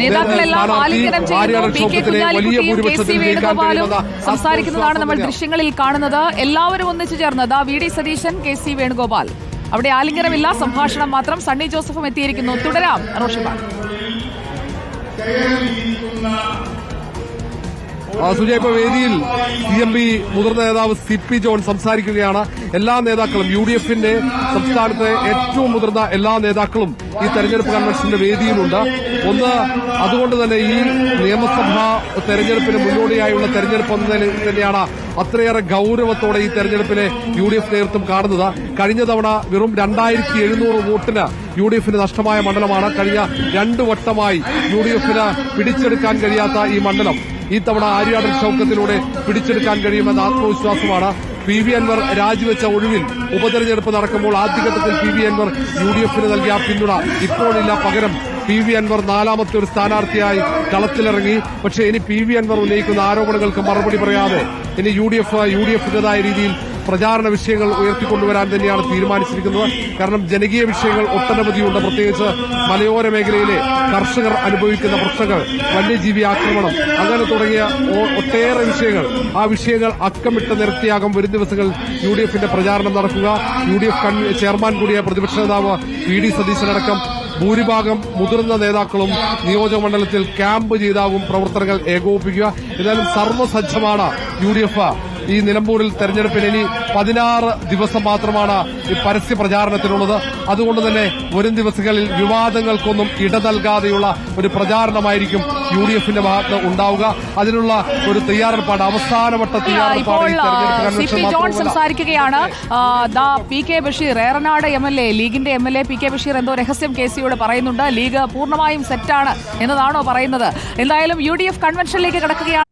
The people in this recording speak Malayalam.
നേതാക്കളെല്ലാം ആലിംഗനം ചെയ്യുന്നു. ആര്യാടൻ പി കെ ഷൗക്കത്തിനെ കുഞ്ഞാലിക്കുട്ടിയും കെ സി വേണുഗോപാലും സംസാരിക്കുന്നതാണ് നമ്മൾ ദൃശ്യങ്ങളിൽ കാണുന്നത്. എല്ലാവരും ഒന്നിച്ചു ചേർന്നത് ദാ V D Satheesan K C Venugopal. അവിടെ ആലിംഗനമില്ല സംഭാഷണം മാത്രം സണ്ണി ജോസഫും എത്തിയിരിക്കുന്നു. തുടരാം റോഷിബാൻ സുജയ് ഇപ്പോൾ വേദിയിൽ സി എം പി മുതിർന്ന നേതാവ് സി പി ജോൺ സംസാരിക്കുകയാണ്. എല്ലാ നേതാക്കളും യു ഡി എഫിന്റെ സംസ്ഥാനത്തെ ഏറ്റവും മുതിർന്ന എല്ലാ നേതാക്കളും ഈ തെരഞ്ഞെടുപ്പ് കൺവെൻഷന്റെ വേദിയിലുണ്ട്. ഒന്ന് അതുകൊണ്ട് തന്നെ ഈ നിയമസഭാ തെരഞ്ഞെടുപ്പിന് മുന്നോടിയായുള്ള തെരഞ്ഞെടുപ്പ് തന്നെയാണ് അത്രയേറെ ഗൌരവത്തോടെ ഈ തെരഞ്ഞെടുപ്പിനെ യു ഡി എഫ് നേതൃത്വം കാണുന്നത്. കഴിഞ്ഞ തവണ വെറും രണ്ടായിരത്തി എഴുന്നൂറ് വോട്ടിന് യു ഡി എഫിന് നഷ്ടമായ മണ്ഡലമാണ്. കഴിഞ്ഞ രണ്ടു വട്ടമായി യു ഡി എഫിന് പിടിച്ചെടുക്കാൻ കഴിയാത്ത ഈ മണ്ഡലം. ഈ തവണ ആര്യാടൻ ചൌക്കത്തിലൂടെ പിടിച്ചെടുക്കാൻ കഴിയുമെന്ന ആത്മവിശ്വാസമാണ് പി വി അൻവർ രാജിവെച്ച ഒഴിവിൽ ഉപതെരഞ്ഞെടുപ്പ് നടക്കുമ്പോൾ ആദ്യഘട്ടത്തിൽ P V Anvar U D എഫിന് നൽകിയ പിന്തുണ ഇപ്പോഴില്ല പകരം പി വി അൻവർ നാലാമത്തെ ഒരു സ്ഥാനാർത്ഥിയായി കളത്തിലിറങ്ങി. പക്ഷേ ഇനി പി വി അൻവർ ഉന്നയിക്കുന്ന ആരോപണങ്ങൾക്ക് മറുപടി പറയാതെ ഇനി U D F U D എഫിന്റേതായ രീതിയിൽ പ്രചാരണ വിഷയങ്ങൾ ഉയർത്തിക്കൊണ്ടുവരാൻ തന്നെയാണ് തീരുമാനിച്ചിരിക്കുന്നത്. കാരണം ജനകീയ വിഷയങ്ങൾ ഒട്ടനവധിയുണ്ട്. പ്രത്യേകിച്ച് മലയോര മേഖലയിലെ കർഷകർ അനുഭവിക്കുന്ന പ്രശ്നങ്ങൾ വന്യജീവി ആക്രമണം അങ്ങനെ തുടങ്ങിയ ഒട്ടേറെ വിഷയങ്ങൾ. ആ വിഷയങ്ങൾ അക്കമിട്ട് നിരത്തിയാകും വരും ദിവസങ്ങളിൽ യു ഡി എഫിന്റെ പ്രചാരണം നടക്കുക. യു ഡി എഫ് ചെയർമാൻ കൂടിയ പ്രതിപക്ഷ നേതാവ് വി ഡി സതീശനടക്കം ഭൂരിഭാഗം മുതിർന്ന നേതാക്കളും നിയോജക മണ്ഡലത്തിൽ ക്യാമ്പ് ചെയ്താകും പ്രവർത്തനങ്ങൾ ഏകോപിപ്പിക്കുക. എന്നാലും സർവസജ്ജമാണ് യു ഡി എഫ് ഈ നിലമ്പൂരിൽ തെരഞ്ഞെടുപ്പിന് ഇനി പതിനാറ് ദിവസം മാത്രമാണ് ഈ പരസ്യ പ്രചാരണത്തിനുള്ളത്. അതുകൊണ്ട് തന്നെ വരും ദിവസങ്ങളിൽ വിവാദങ്ങൾക്കൊന്നും ഇട നൽകാതെയുള്ള ഒരു പ്രചാരണമായിരിക്കും യു ഡി എഫിന്റെ ഭാഗത്ത് ഉണ്ടാവുക. അതിനുള്ള ഒരു തയ്യാറെടുപ്പാണ്. അവസാനവട്ട തയ്യാറെടുപ്പാണ് സംസാരിക്കുകയാണ്. P K Basheer Eranad M L A ലീഗിന്റെ M L A P K Basheer എന്തോ രഹസ്യം കെ സിയോട് പറയുന്നുണ്ട്. ലീഗ് പൂർണമായും സെറ്റാണ് എന്നതാണോ പറയുന്നത്. എന്തായാലും യു ഡി എഫ് കൺവെൻഷനിലേക്ക് കിടക്കുകയാണ്.